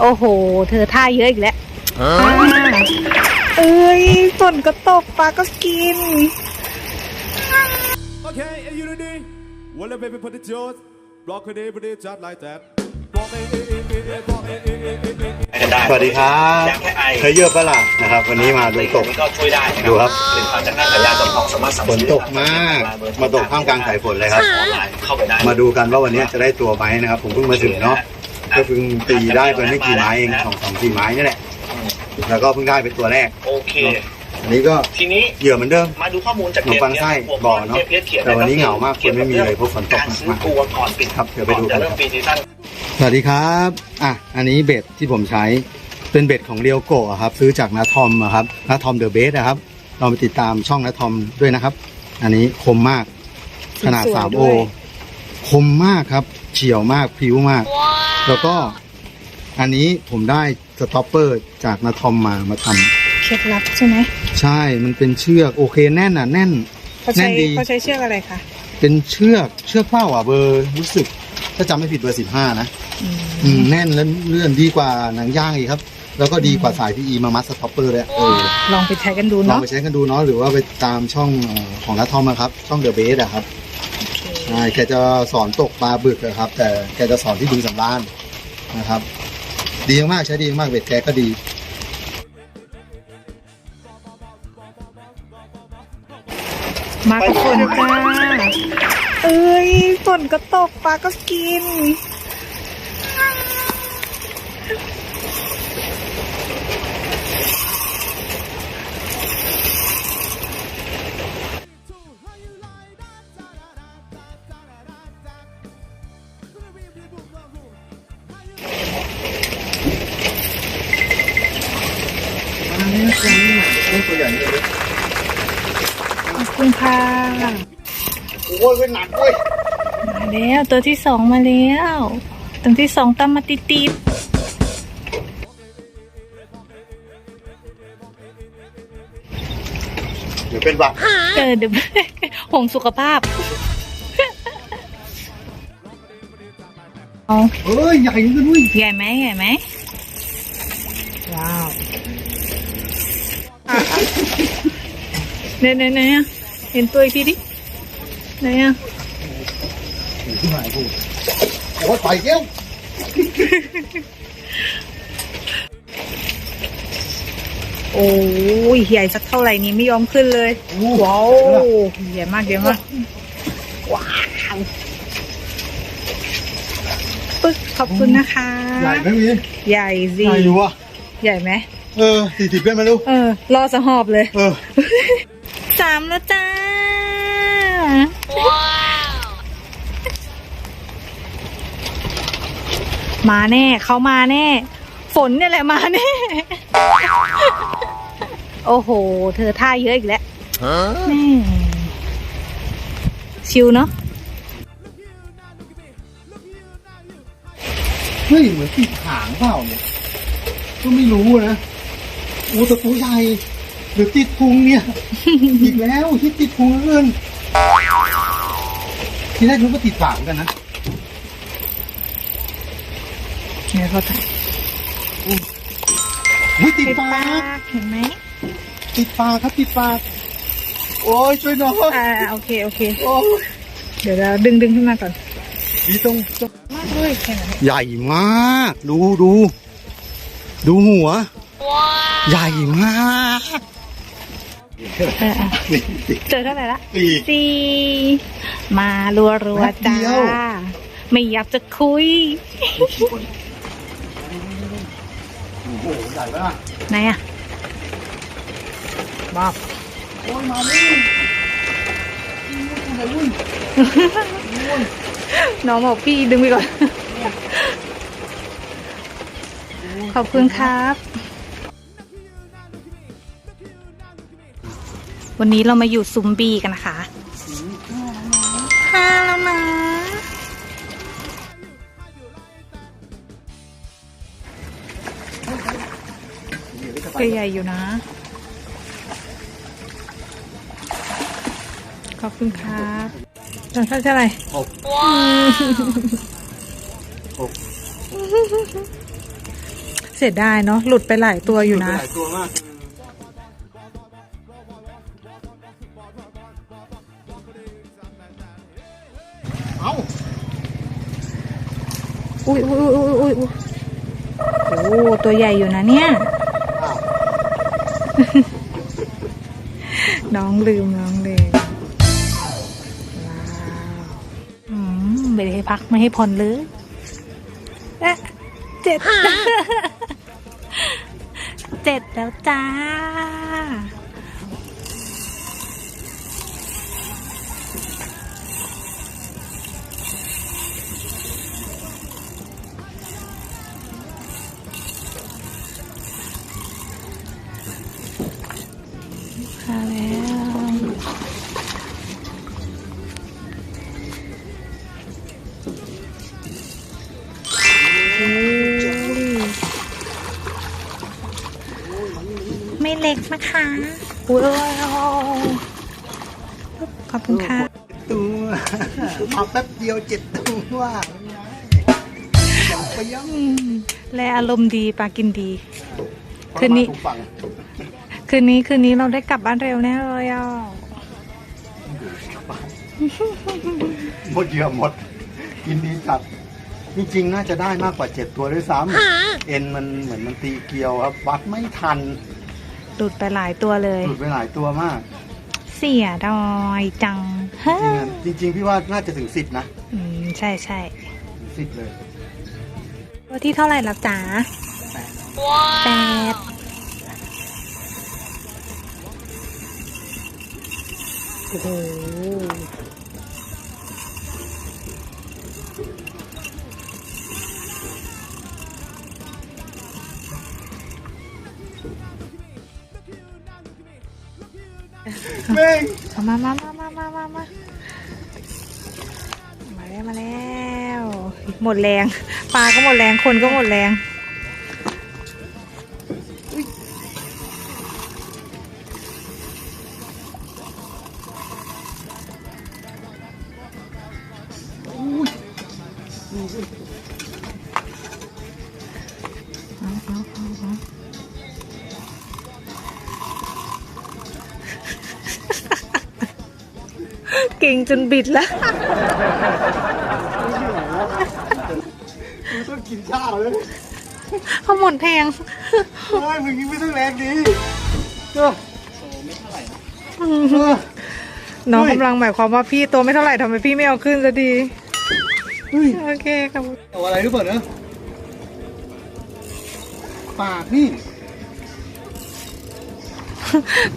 โอ้โห เธอท่าเยอะอีกแล้วอ่าเอ้ยฝนก็ตกปลาก็กิน Okay, are you ready? Well, baby, put it yours. Block it, put it just like that. Block it, it, it, it, it, block it, it, it, it, it. กันได้สวัสดีครับแค่ไอเคยเยอะปะล่ะนะครับ วันนี้มาดูตกมันก็ช่วยได้นะดูครับเป็นความจากนั้นสัญญาณจำลองสามารถสั่งฝนตกมาก มาตกท่ามกลางสายฝนเลยครับออนไลน์เข้าไปได้มาดูกันว่าวันนี้จะได้ตัวไหมนะครับ ผมเพิ่งมาถึงเนาะ ก็เพิ่งตีได้ไปไม่กี่ไม้เองสองสองสี่ไม้นี่แหละ แล้วก็เพิ่งได้เป็นตัวแรก โอเค อันนี้ก็ทีนี้เหยื่อเหมือนเดิม มาดูข้อมูลจากขนมปังไส้บ่อเนอะแต่วันนี้เหงามากคนไม่มีเลยเพราะฝนตกการซื้อมากตัวก่อนปิดครับเดี๋ยวไปดูกันก่อจะเริ่มปีซีซั่นสวัสดีครับ อะ อันนี้เบ็ดที่ผมใช้เป็นเบ็ดของเรียวโกะครับ ซื้อจากนาทอมอะครับนาทอมเดอะเบสนะครับเราไปติดตามช่องนาทอมด้วยนะครับ อันนี้คมมาก ขนาดสวย3ด้โอวยคมมากครับเฉียวมากพริ้วมาก แล้วก็อันนี้ผมได้สต็อปเปอร์จากนาทอมมามาทำเคล็ดลับใช่ไหมใช่มันเป็นเชือกโอเคแน่นอะแน่น เขาแน่ใช้นดี เขาใช้เชือกอะไรคะเป็นเชือกเชือกเป้าอะเบอร์รู้สึก ถ้าจำไม่ผิดเบอร์สิบห้านะอืมแน่นและเลื่อนดีกว่าหนังย่างอีกครับ แล้วก็ดีกว่าสายพีอีมามัดสต็อปเปอร์เลยเออ ลองไปใช้กันดูลองเนาะไปใช้กันดูเนาะหรือว่าไปตามช่องเอ่อของนัททอมนะครับ ช่องเดอะเบสอะครับใช่แกจะสอนตกปลาบึกอะครับ แต่แกจะสอนที่บึงสำราน นะครับ ดีมากใช้ดีมากเบ็ดแกก็ดีมากับฝนจ้า เอ้ยฝนก็ตกปลาก็กิน ตัวใหญ่เลยขอบคุณค่ะโอ้ยเป็นหนักเว้ยมาแล้วตัวที่สองมาแล้วตัวที่สองตามมาติดติดเดี๋ยวเป็นบักๆเออเดี๋ยวห่วงสุขภาพเอาเฮ้ยใหญ่กันด้วยใหญ่ไหมใหญ่ไหมว้าว เนี่ยเนี่ยเนี่ยเห็นตัวอีกทีดิไหนอะที่ไหนกูโอ้ยไปเกี้ยวโอ้ยใหญ่สักเท่าไหร่นี่ไม่ยอมขึ้นเลยว้าวใหญ่มากเยอะมากว้าวปึ๊กขอบคุณนะคะ ใหญ่ไหมมีใหญ่สิใหญ่อยู่วะใหญ่ไหม เออสี่สิบเป็นไหมลูก เออ รอสะหอบเลย เออ สามแล้วจ้ามาแน่ เขามาแน่ ฝนเนี่ยแหละมาแน่ โอ้โห เธอท่าเยอะอีกแล้วแม่ชิวเนาะ เฮ้ยเหมือนติดหางเปล่าเนี่ย ก็ไม่รู้นะโอ้แต่ตัวใหญ่หรือติดพุงเนี่ย อีกแล้วที่ติดพุงเหลือเกินทีแรกนึกว่าติดปากเหมือนกันนะเนี่ยเขาถ่ายอุ้ยติดติดปาปากกเห็นไหมติดปากครับติดปากโอ้ยช่วยหน่อยอ่าโอเคโอเคโอ้ยเดี๋ยวเราดึงดึงขึ้นมาก่อนดีตรงมากเลยแค่นั้นใหญ่มาก ดูดูดูหัว ใหญ่มากเอออะนี่เจอเท่าไหร่ละสี่สี่มารัวรัวแป๊บๆจ้าเดียวไม่อยากจะคุยโอ้โหใหญ่ปะล่ะไหนอะบอบโอ้ยมาเลยใหญ่รุ่นน้องบอกพี่ดึงไปก่อน ขอบคุณครับ วันนี้เรามาอยู่ซุมบีกันนะคะห้าแล้วนะก็ใหญ่อยู่นะ ขอบคุณครับตอนเท่าไหร่หกหกเสียดายเนาะ หลุดไปหลายตัวอยู่นะ หลายตัวมาก อุ้ยอุ้ยอุ้ยอุ้ยอุ้ยโอ้ตัวใหญ่อยู่นะเนี่ยอ้าวน้องลืมน้องลืมว้าวอืมไม่ได้ให้พักไม่ให้ผ่อนเลยเอ๊ะเจ็ด เจ็ดแล้วจ้ามา โอ้ยขอบคุณค่ะตัวมาแป๊บเดียวเจ็ดตัวอย่างไปยังอืมและอารมณ์ดีปลากินดี คืนนี้มาถูกฝั่งคืนนี้คืนนี้เราได้กลับบ้านเร็วแน่เลยอะหมดเหยื่อหมด กินดีจัดจริงๆน่าจะได้มากกว่าเจ็ดตัวด้วยซ้ำเอ็นมันเหมือนมันตีเกลียวครับ วัดไม่ทัน หลุดไปหลายตัวเลย หลุดไปหลายตัวมาก เสียดอยจังฮะจริงๆจริงๆพี่ว่าน่าจะถึงสิบนะ อืม ใช่ใช่ถึงสิบเลย ตัวที่เท่าไหร่แล้วจ๋าแปดโอ้โห แม่งเอามามามามามามามามาแล้วมาแล้ว หมดแรง ปลาก็หมดแรง คนก็หมดแรง เก่งจนบิดแล้วมึงต้องกินข้าวเลยเขาหมดแพงเฮ้ยมึงยิงไม่ต้องแรงดีเออเออน้องเฮ้ยกำลังหมายความว่าพี่ตัวไม่เท่าไหร่ทำไมพี่ไม่เอาขึ้นสักทีเฮ้ยโอเคครับเอาอะไรหรือเปล่าเนอะปากนี่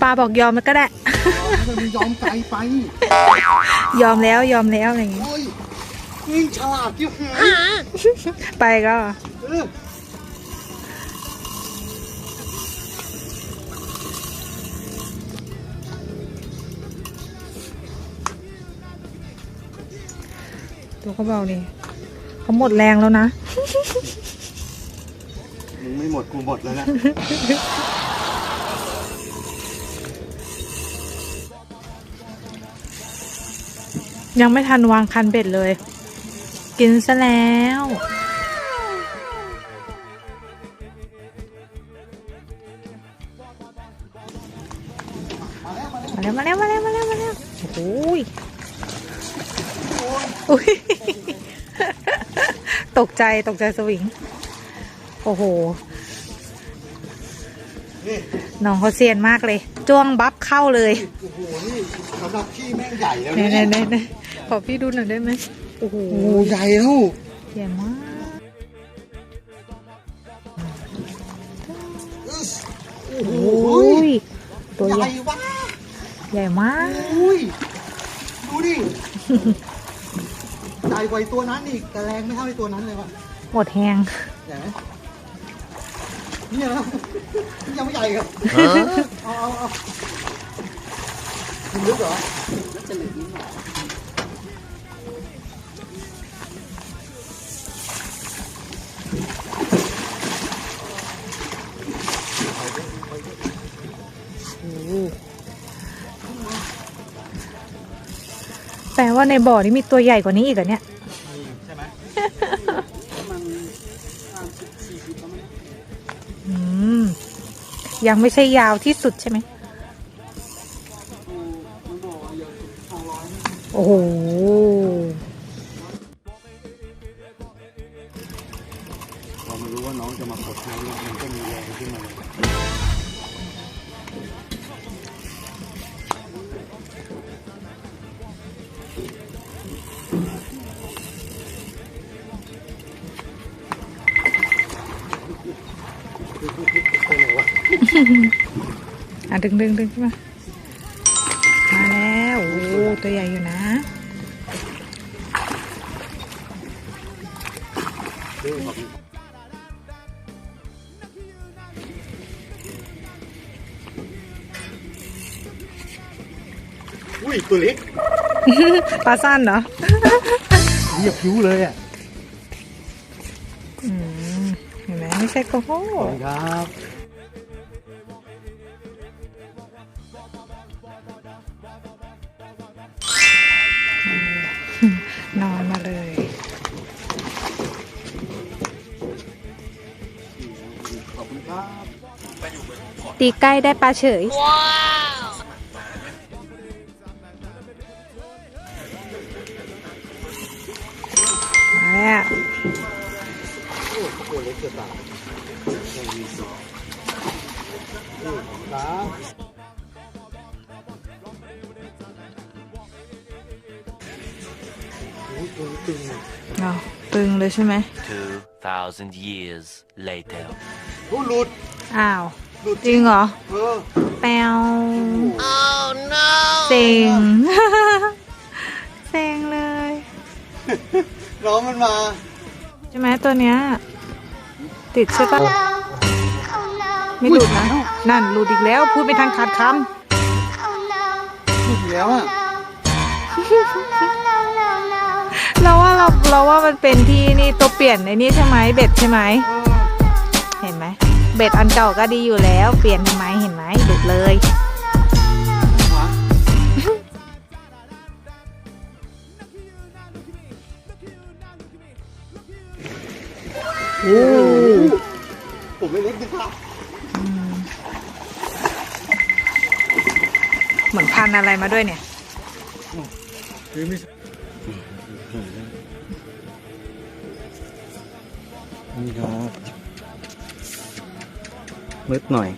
ปลาบอกยอมมันก็ได้ มันมียอมใจไปยอมแล้วยอมแล้วอะไรอย่างงี้ โอ้ยนี่ฉลาดยิ่งหายไปก็ เออตัวเขาเบานี่เขาหมดแรงแล้วนะ มึงไม่หมดกูหมดแล้วนะ ยังไม่ทันวางคันเบ็ดเลย กินซะแล้ว มาแล้วมาแล้วมาแล้วมาแล้วมาแล้วโอ้ยอุ้ยตกใจตกใจสวิง โอ้โหนี่น้องเขาเซียนมากเลย จ้วงบัฟเข้าเลยโอ้โหนี่สำหรับพี่แม่งใหญ่แล้วเน่เนี่ยเน่เน่ ขอพี่ดูหน่อยได้ไหมโอ้โหโอ้โหใหญ่แล้วใหญ่มากโอ้โหโอ้ยตัวใหใหญ่ญ่วะใหญ่มากอุ้ยดูดิใหญ่กว่าไอ้ตัวนั้นอีกแต่แรงไม่เท่าไอ้ตัวนั้นเลยว่ะหมดแหงใหญ่ไหมเนี่ยนะยังไม่ใหญ่ครับเอาเอาเอาคุณลึกเหรอ แปลว่าในบ่อนี่มีตัวใหญ่กว่านี้อีกเหรอเนี่ยยังไม่ใช่ยาวที่สุดใช่ไหม โอ้โห อะดึงดึงดึงขึ้นมามาแล้วโอ้โหตัวใหญ่อยู่นะอุ้ยตัวเล็กปลาสั้นเหรอเหยียบผิวเลยอะอืมเห็นไหมไม่ใช่โกโก้ขอบคุณครับ ตีใกล้ได้ปลาเฉย มาแล้วตัวเล็กจะตายยังมีสองนี่ครับโอ้ยตัวนี้ตึงอะเอาตึงเลยใช่ไหม 2,000 years later. โอ้ยหลุด อ้าว หลุดจริงเหรอ เออแปวโอ้เซ็ง เซ็งเลย น้องมันมา ใช่ไหมตัวเนี้ย ติดใช่ปะไม่หลุดนะ นั่นหลุดอีกแล้ว พูดไม่ทันขาดคหลุดอีกแล้วอะำเราว่าเราเราว่ามันเป็นที่นี่ตัวเปลี่ยนไอ้นี่ใช่ไหมเบ็ดใช่ไหมเห็นไหม เบ็ดอันเก่าก็ดีอยู่แล้ว เปลี่ยนทำไมเห็นไหมหลุดเลย โอ้ผมไม่เล็กนะครับเหมือนพันอะไรมาด้วยเนี่ยนี่ครับ มืดหน่อย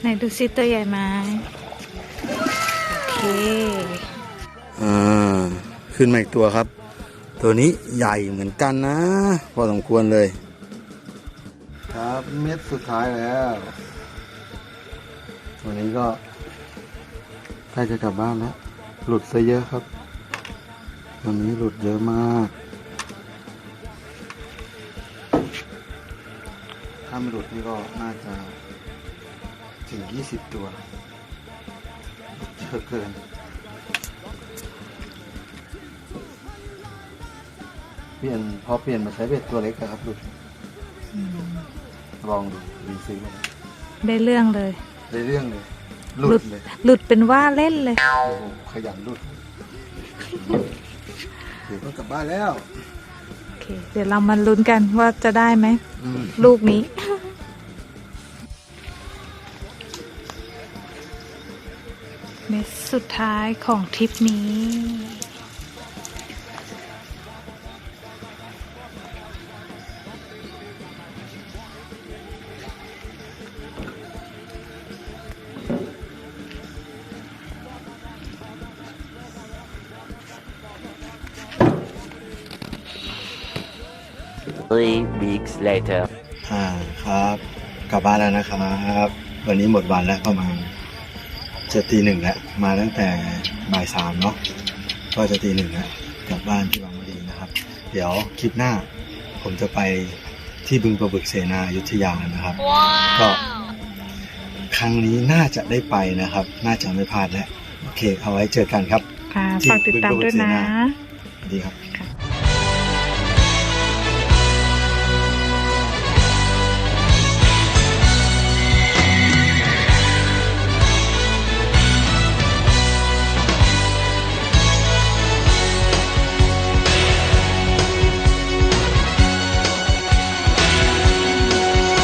ไหนดูซิตัวใหญ่ไหมโอเคอ่าขึ้นมาอีกตัวครับ ตัวนี้ใหญ่เหมือนกันนะ พอสมควรเลย ครับเม็ดสุดท้ายแล้ว ตัวนี้ก็ใกล้จะกลับบ้านแล้ว หลุดซะเยอะครับตัวนี้หลุดเยอะมาก ถ้าไม่หลุดนี่ก็น่าจะถึง 20 ตัวหลุดเยอะเกินเปลี่ยนพอเปลี่ยนมาใช้เบ็ดตัวเล็กอะครับหลุดลองดูรีซื้อมาได้เรื่องเลยได้เรื่องเลย หลุดเลย หลุดเป็นว่าเล่นเลย โอ้โหขยันหลุดเดี๋ยวก็กลับบ้านแล้วโอ เค เดี๋ยวเรามาลุ้นกันว่าจะได้ไหมอืมลูกนี้ เม็ดสุดท้ายของทริปนี้ Three weeks later. อ่าครับ กลับบ้านแล้วนะครับ วันนี้หมดวันแล้วประมาณจะตีหนึ่งแล้ว มาตั้งแต่บ่ายสามเนาะก็จะตีหนึ่งแล้วกลับบ้านที่บางมะดีนะครับ เดี๋ยวคลิปหน้าผมจะไปที่บึงประบึกเสนาอยุธยานะครับ ก็ครั้งนี้น่าจะได้ไปนะครับ น่าจะไม่พลาดแล้วโอเค เอาไว้เจอกันครับค่ะฝากติดตามด้วยนะสวัสดีครับ